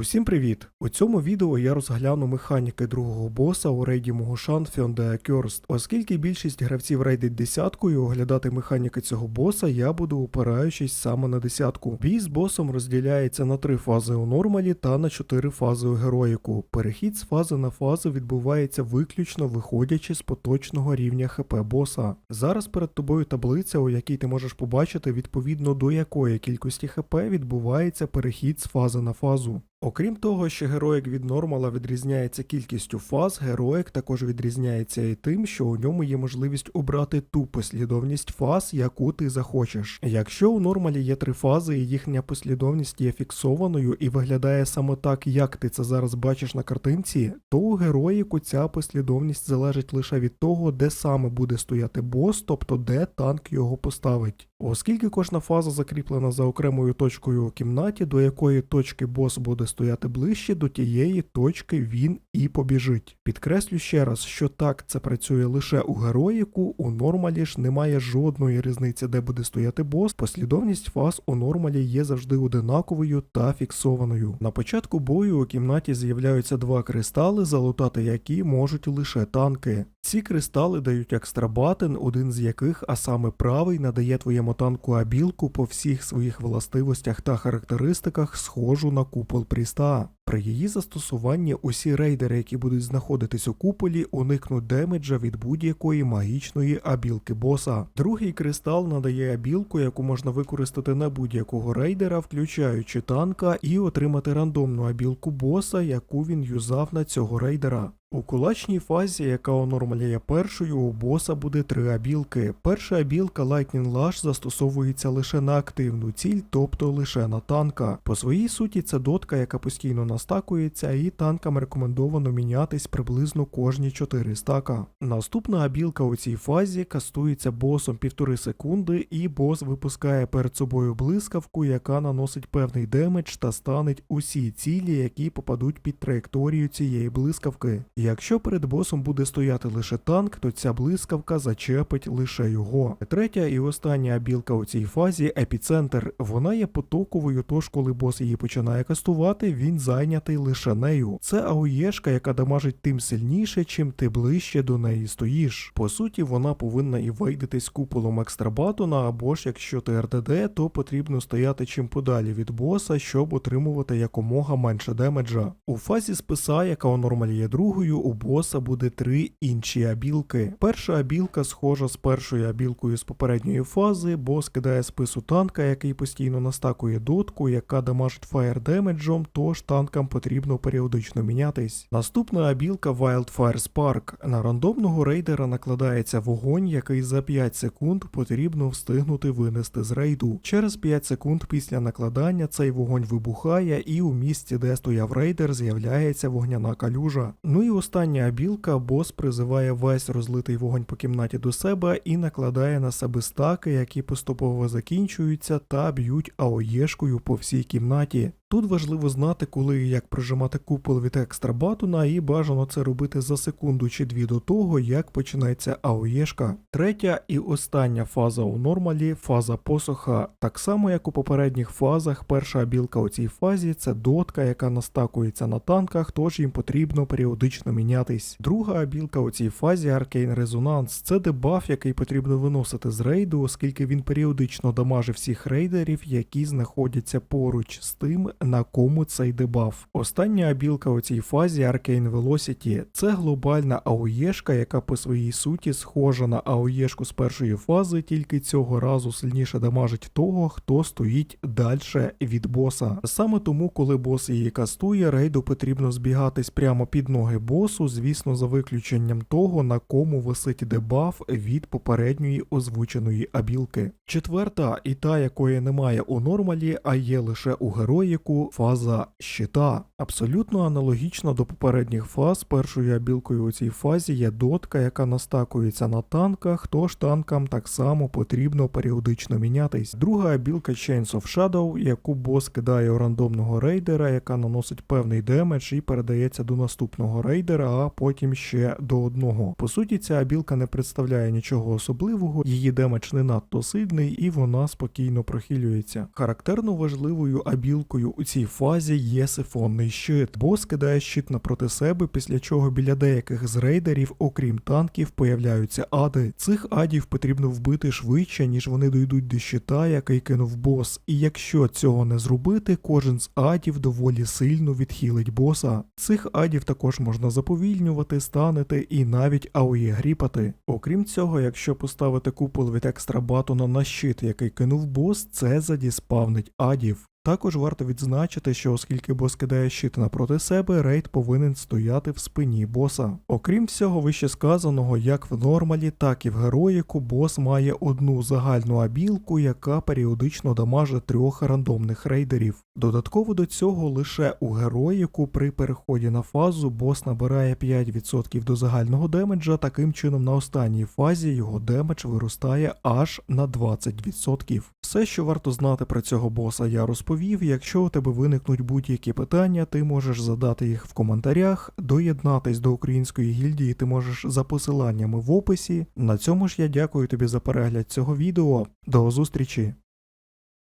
Усім привіт! У цьому відео я розгляну механіки другого боса у рейді Могушан Фьонде Accursed. Оскільки більшість гравців рейдить десятку і оглядати механіки цього боса я буду опираючись саме на десятку. Бій з босом розділяється на три фази у нормалі та на чотири фази у героїку. Перехід з фази на фазу відбувається виключно виходячи з поточного рівня ХП боса. Зараз перед тобою таблиця, у якій ти можеш побачити відповідно до якої кількості ХП відбувається перехід з фази на фазу. Окрім того, що героїк від нормала відрізняється кількістю фаз, героїк також відрізняється і тим, що у ньому є можливість обрати ту послідовність фаз, яку ти захочеш. Якщо у нормалі є три фази і їхня послідовність є фіксованою і виглядає саме так, як ти це зараз бачиш на картинці, то у героїку ця послідовність залежить лише від того, де саме буде стояти бос, тобто де танк його поставить. Оскільки кожна фаза закріплена за окремою точкою у кімнаті, до якої точки бос буде стояти ближче, до тієї точки він і побіжить. Підкреслю ще раз, що так це працює лише у героїку, у нормалі ж немає жодної різниці, де буде стояти бос. Послідовність фаз у нормалі є завжди одинаковою та фіксованою. На початку бою у кімнаті з'являються два кристали, залутати які можуть лише танки. Ці кристали дають екстра батен, один з яких, а саме правий, надає твоєму танку абілку по всіх своїх властивостях та характеристиках, схожу на купол Пріста. При її застосуванні усі рейдери, які будуть знаходитись у куполі, уникнуть демеджа від будь-якої магічної абілки боса. Другий кристал надає абілку, яку можна використати на будь-якого рейдера, включаючи танка, і отримати рандомну абілку боса, яку він юзав на цього рейдера. У кулачній фазі, яка у нормалі є першою, у боса буде три абілки. Перша абілка Lightning Lash застосовується лише на активну ціль, тобто лише на танка. По своїй суті, це дотка, яка постійно настакується, і танкам рекомендовано мінятись приблизно кожні 4 стака. Наступна абілка у цій фазі кастується босом півтори секунди, і бос випускає перед собою блискавку, яка наносить певний демедж та станеть усі цілі, які попадуть під траєкторію цієї блискавки. Якщо перед босом буде стояти лише танк, то ця блискавка зачепить лише його. Третя і остання абілка у цій фазі епіцентр. Вона є потоковою, тож коли бос її починає кастувати, він зайнятий лише нею. Це АОЄшка, яка дамажить тим сильніше, чим ти ближче до неї стоїш. По суті, вона повинна і вийдетись куполом екстрабатона, або ж якщо ти РДД, то потрібно стояти чим подалі від боса, щоб отримувати якомога менше демеджа. У фазі списа, яка у нормалі є другою, у боса буде три інші абілки. Перша абілка схожа з першою абілкою з попередньої фази, бос кидає спису танка, який постійно настакує дотку, яка дамажить фаєр демеджом, тож танкам потрібно періодично мінятись. Наступна абілка Wildfire Spark. На рандомного рейдера накладається вогонь, який за 5 секунд потрібно встигнути винести з рейду. Через 5 секунд після накладання цей вогонь вибухає, і у місці, де стояв рейдер, з'являється вогняна калюжа. Ну і остання абілка, бос призиває весь розлитий вогонь по кімнаті до себе і накладає на себе стаки, які поступово закінчуються та б'ють АОЄшкою по всій кімнаті. Тут важливо знати, коли і як прижимати купол від екстра батуна, і бажано це робити за секунду чи дві до того, як починається АОЄшка. Третя і остання фаза у нормалі фаза посоха. Так само, як у попередніх фазах, перша білка у цій фазі це дотка, яка настакується на танках, тож їм потрібно періодично мінятись. Друга білка у цій фазі Arcane Resonance. Це дебаф, який потрібно виносити з рейду, оскільки він періодично дамажить всіх рейдерів, які знаходяться поруч з тим, на кому цей дебаф. Остання абілка у цій фазі Arcane Velocity – це глобальна АОЄшка, яка по своїй суті схожа на АОЄшку з першої фази, тільки цього разу сильніше дамажить того, хто стоїть далі від боса. Саме тому, коли бос її кастує, рейду потрібно збігатись прямо під ноги босу, звісно, за виключенням того, на кому висить дебаф від попередньої озвученої абілки. Четверта, і та, якої немає у нормалі, а є лише у героїку, фаза щита. Абсолютно аналогічно до попередніх фаз, першою абілкою у цій фазі є дотка, яка настакується на танках, тож танкам так само потрібно періодично мінятись. Друга абілка Chains of Shadow, яку бос кидає у рандомного рейдера, яка наносить певний демедж і передається до наступного рейдера. а потім ще до одного. По суті, ця абілка не представляє нічого особливого, її демедж не надто сильний і вона спокійно прохилюється. Характерно важливою абілкою у цій фазі є сифонний щит. Бос кидає щит напроти себе, після чого біля деяких з рейдерів, окрім танків, появляються ади. Цих адів потрібно вбити швидше, ніж вони дійдуть до щита, який кинув бос. І якщо цього не зробити, кожен з адів доволі сильно відхилить боса. Цих адів також можна заповільнювати, станити і навіть аує гріпати. Окрім цього, якщо поставити купол від екстра батона на щит, який кинув бос, це задіспавнить адів. Також варто відзначити, що оскільки бос кидає щит напроти себе, рейд повинен стояти в спині боса. Окрім всього вище сказаного, як в нормалі, так і в героїку, бос має одну загальну абілку, яка періодично дамажить трьох рандомних рейдерів. Додатково до цього лише у героїку при переході на фазу бос набирає 5% до загального демеджа, таким чином на останній фазі його демедж виростає аж на 20%. Все, що варто знати про цього боса, я розповів. Якщо у тебе виникнуть будь-які питання, ти можеш задати їх в коментарях. Доєднатись до української гільдії ти можеш за посиланнями в описі. На цьому ж я дякую тобі за перегляд цього відео. До зустрічі!